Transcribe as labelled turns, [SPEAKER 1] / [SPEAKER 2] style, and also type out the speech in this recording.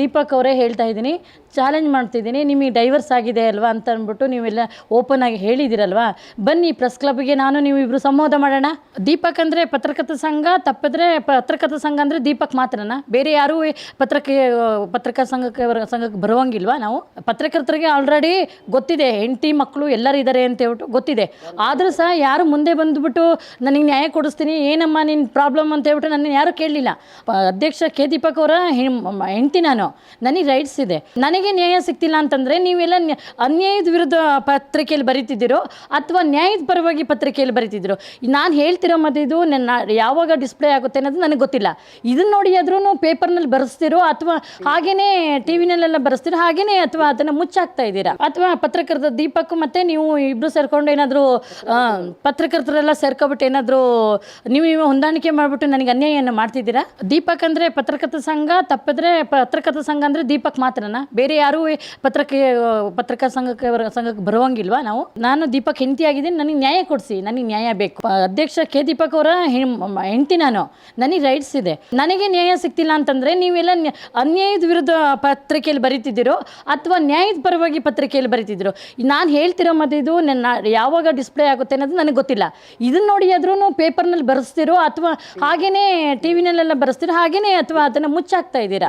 [SPEAKER 1] ದೀಪಕ್ ಅವರೇ ಹೇಳ್ತಾ ಇದ್ದೀನಿ ಚಾಲೆಂಜ್ ಮಾಡ್ತಿದ್ದೀನಿ, ನಿಮಗೆ ಡೈವರ್ಸ್ ಆಗಿದೆ ಅಲ್ವಾ? ಅಂತ ಅಂದ್ಬಿಟ್ಟು ನೀವೆಲ್ಲ ಓಪನ್ ಆಗಿ ಹೇಳಿದಿರಲ್ವಾ ಬನ್ನಿ ಪ್ರೆಸ್ ಕ್ಲಬ್ಗೆ ನಾನು, ನೀವು ಇಬ್ಬರು ಸಂವಾದ ಮಾಡೋಣ. ದೀಪಕ್ ಅಂದರೆ ಪತ್ರಕರ್ತ ಸಂಘ, ತಪ್ಪಿದ್ರೆ ಪತ್ರಕರ್ತ ಸಂಘ ಅಂದರೆ ದೀಪಕ್ ಮಾತ್ರನಾ? ಬೇರೆ ಯಾರೂ ಪತ್ರಕ್ಕೆ ಪತ್ರಕರ್ತ ಸಂಘಕ್ಕೆ ಸಂಘಕ್ಕೆ ಬರುವಂಗಿಲ್ವಾ ನಾವು? ಪತ್ರಕರ್ತರಿಗೆ ಆಲ್ರೆಡಿ ಗೊತ್ತಿದೆ, ಹೆಂಡತಿ ಮಕ್ಕಳು ಎಲ್ಲರೂ ಇದ್ದಾರೆ ಅಂತ ಹೇಳ್ಬಿಟ್ಟು ಗೊತ್ತಿದೆ. ಆದರೂ ಸಹ ಯಾರು ಮುಂದೆ ಬಂದುಬಿಟ್ಟು ನನಗೆ ನ್ಯಾಯ ಕೊಡಿಸ್ತೀನಿ, ಏನಮ್ಮ ನಿನ್ನ ಪ್ರಾಬ್ಲಮ್ ಅಂತ ಹೇಳ್ಬಿಟ್ಟು ನನ್ನ ಯಾರು ಕೇಳಲಿಲ್ಲ. ಅಧ್ಯಕ್ಷ ಕೆ ದೀಪಕ್ ಅವರ ಹೆಂಡ್ತಿ ನಾನು. ನನಗೆ ರೈಟ್ಸ್ ಇದೆ. ನನಗೆ ನ್ಯಾಯ ಸಿಗ್ತಿಲ್ಲ ಅಂತಂದರೆ ನೀವೆಲ್ಲ ನ್ಯ- ಅನ್ಯಾಯದ ವಿರುದ್ಧ ಪತ್ರಿಕೆಯಲ್ಲಿ ಬರೀತಿದ್ದೀರೋ ಅಥವಾ ನ್ಯಾಯದ ಪರವಾಗಿ ಪತ್ರಿಕೆಯಲ್ಲಿ ಬರೀತಿದ್ದೀರೋ. ನಾನು ಹೇಳ್ತಿರೋ ಮತ್ತು ಇದು, ನನ್ನ ಯಾವಾಗ ಡಿಸ್ಪ್ಲೇ ಆಗುತ್ತೆ ಅನ್ನೋದು ನನಗೆ ಗೊತ್ತಿಲ್ಲ. ಇದನ್ನ ನೋಡಿ ಆದ್ರೂ ಪೇಪರ್ನಲ್ಲಿ ಬರೆಸ್ತಿರೋ ಅಥವಾ ಹಾಗೇನೇ ಟಿ ವಿನಲ್ಲೆಲ್ಲ ಬರೆಸ್ತಿರೋ ಹಾಗೇನೇ ಅಥವಾ ಅದನ್ನು ಮುಚ್ಚಾಕ್ತಾ ಇದ್ದೀರಾ. ಅಥವಾ ಪತ್ರಕರ್ತ ದೀಪಕ್ ಮತ್ತೆ ನೀವು ಇಬ್ಬರು ಸೇರ್ಕೊಂಡು ಏನಾದರೂ ಪತ್ರಕರ್ತರೆಲ್ಲ ಸೇರ್ಕೊಬಿಟ್ಟು ಏನಾದರೂ ನೀವು ಹೊಂದಾಣಿಕೆ ಮಾಡಿಬಿಟ್ಟು ನನಗೆ ಅನ್ಯಾಯವನ್ನು ಮಾಡ್ತಿದ್ದೀರಾ? ದೀಪಕ್ ಅಂದರೆ ಪತ್ರಕರ್ತ ಸಂಘ, ತಪ್ಪಿದ್ರೆ ಪತ್ರಕರ್ತ ಸಂಘ ಅಂದರೆ ದೀಪಕ್ ಮಾತ್ರನಾ? ಬೇರೆ ಯಾರೂ ಪತ್ರಕ್ಕೆ ಪತ್ರಕರ್ತ ಸಂಘಕ್ಕೆ ಸಂಘಕ್ಕೆ ಬರುವಂಗಿಲ್ವಾ ನಾವು? ನಾನು ದೀಪಕ್ ಹೆಂಡತಿ ಆಗಿದ್ದೀನಿ, ನನಗೆ ನ್ಯಾಯ ಕೊಡಿಸಿ, ನನಗೆ ನ್ಯಾಯ ಬೇಕು. ಅಧ್ಯಕ್ಷ ಕೆ ದೀಪಕ್ ಅವರ ಹೆಂಡತಿ ನಾನು. ನನಗೆ ರೈಟ್ಸ್ ಇದೆ. ನನಗೆ ನ್ಯಾಯ ಸಿಗ್ತಿಲ್ಲ ಅಂತಂದರೆ ನೀವೆಲ್ಲ ನ್ಯ- ಅನ್ಯಾಯದ ವಿರುದ್ಧ ಪತ್ರಿಕೆಯಲ್ಲಿ ಬರೀತಿದ್ದೀರೋ ಅಥವಾ ನ್ಯಾಯದ ಪರವಾಗಿ ಪತ್ರಿಕೆಯಲ್ಲಿ ಬರೀತಿದ್ದೀರೋ? ನಾನು ಹೇಳ್ತಿರೋ ಮತ್ತೆ ಇದು ನನ್ನ ಯಾವಾಗ ಡಿಸ್ಪ್ಲೇ ಆಗುತ್ತೆ ಅನ್ನೋದು ನನಗೆ ಗೊತ್ತಿಲ್ಲ. ಇದನ್ನ ನೋಡಿ ಆದ್ರೂ ಪೇಪರ್ನಲ್ಲಿ ಬರೆಸ್ತಿರೋ ಅಥವಾ ಹಾಗೇನೇ ಟಿ ವಿನಲ್ಲೆಲ್ಲ ಬರೆಸ್ತಿರೋ ಹಾಗೇನೇ ಅಥವಾ ಅದನ್ನು ಮುಚ್ಚಾಕ್ತಾ ಇದ್ದೀರಾ?